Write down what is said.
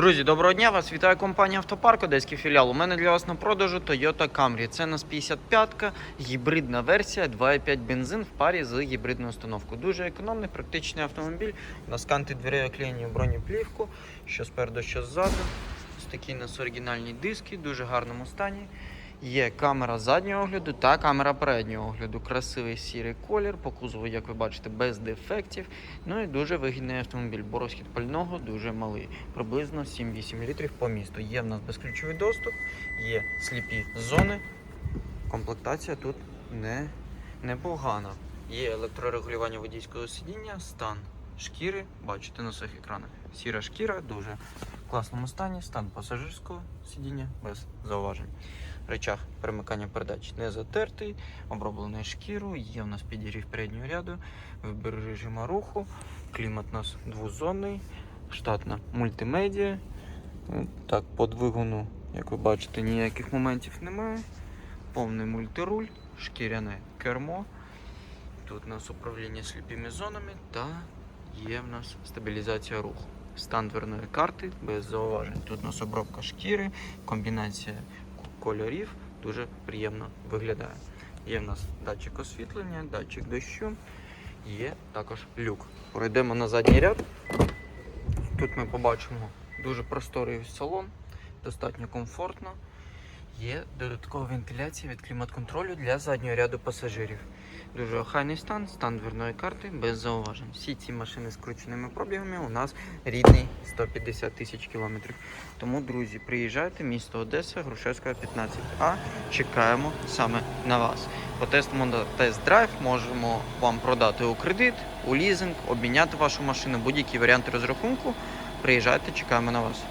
Друзі, доброго дня! Вас вітає компанія Автопарк, Одеський філіал. У мене для вас на продажу Toyota Camry. Це нас 55-ка, гібридна версія, 2,5 бензин в парі з гібридною установкою. Дуже економний, практичний автомобіль. У нас канти дверей оклеєні бронеплівку, що спереду, що ззаду. Ось такі у нас оригінальні диски, дуже гарному стані. Є камера заднього огляду та камера переднього огляду. Красивий сірий колір, по кузову, як ви бачите, без дефектів. Ну і дуже вигідний автомобіль, бо розхід пального дуже малий, приблизно 7-8 літрів по місту. Є в нас безключовий доступ, є сліпі зони. Комплектація тут не, непогана. Є електрорегулювання водійського сидіння, стан шкіри, бачите на своїх екранах. Сіра шкіра, дуже в класному стані, стан пасажирського сидіння без зауважень. Речах перемикання передач не затертий, оброблений шкіру, є в нас підігрів переднього ряду, вибір режиму руху, клімат у нас двозонний, штатна мультимедіа. Ну, Так, по двигуну, як ви бачите, ніяких моментів немає. Повний мультируль, шкіряне кермо. Тут у нас управління сліпими зонами та є в нас стабілізація руху. Стан дверної карти без зауважень. Тут у нас обробка шкіри, комбінація кольорів дуже приємно виглядає. Є в нас датчик освітлення, датчик дощу, є також люк. Пройдемо на задній ряд. Тут ми побачимо дуже просторий салон, достатньо комфортно. Є додаткова вентиляція від клімат-контролю для заднього ряду пасажирів. Дуже охайний стан, стан дверної карти без зауважень. Всі ці машини з крученими пробігами у нас рідний 150 тисяч кілометрів. Тому, друзі, приїжджайте, місто Одеса, Грушевська, 15А. Чекаємо саме на вас. Потестимо на тест-драйв, можемо вам продати у кредит, у лізинг, обміняти вашу машину, будь-які варіанти розрахунку. Приїжджайте, чекаємо на вас.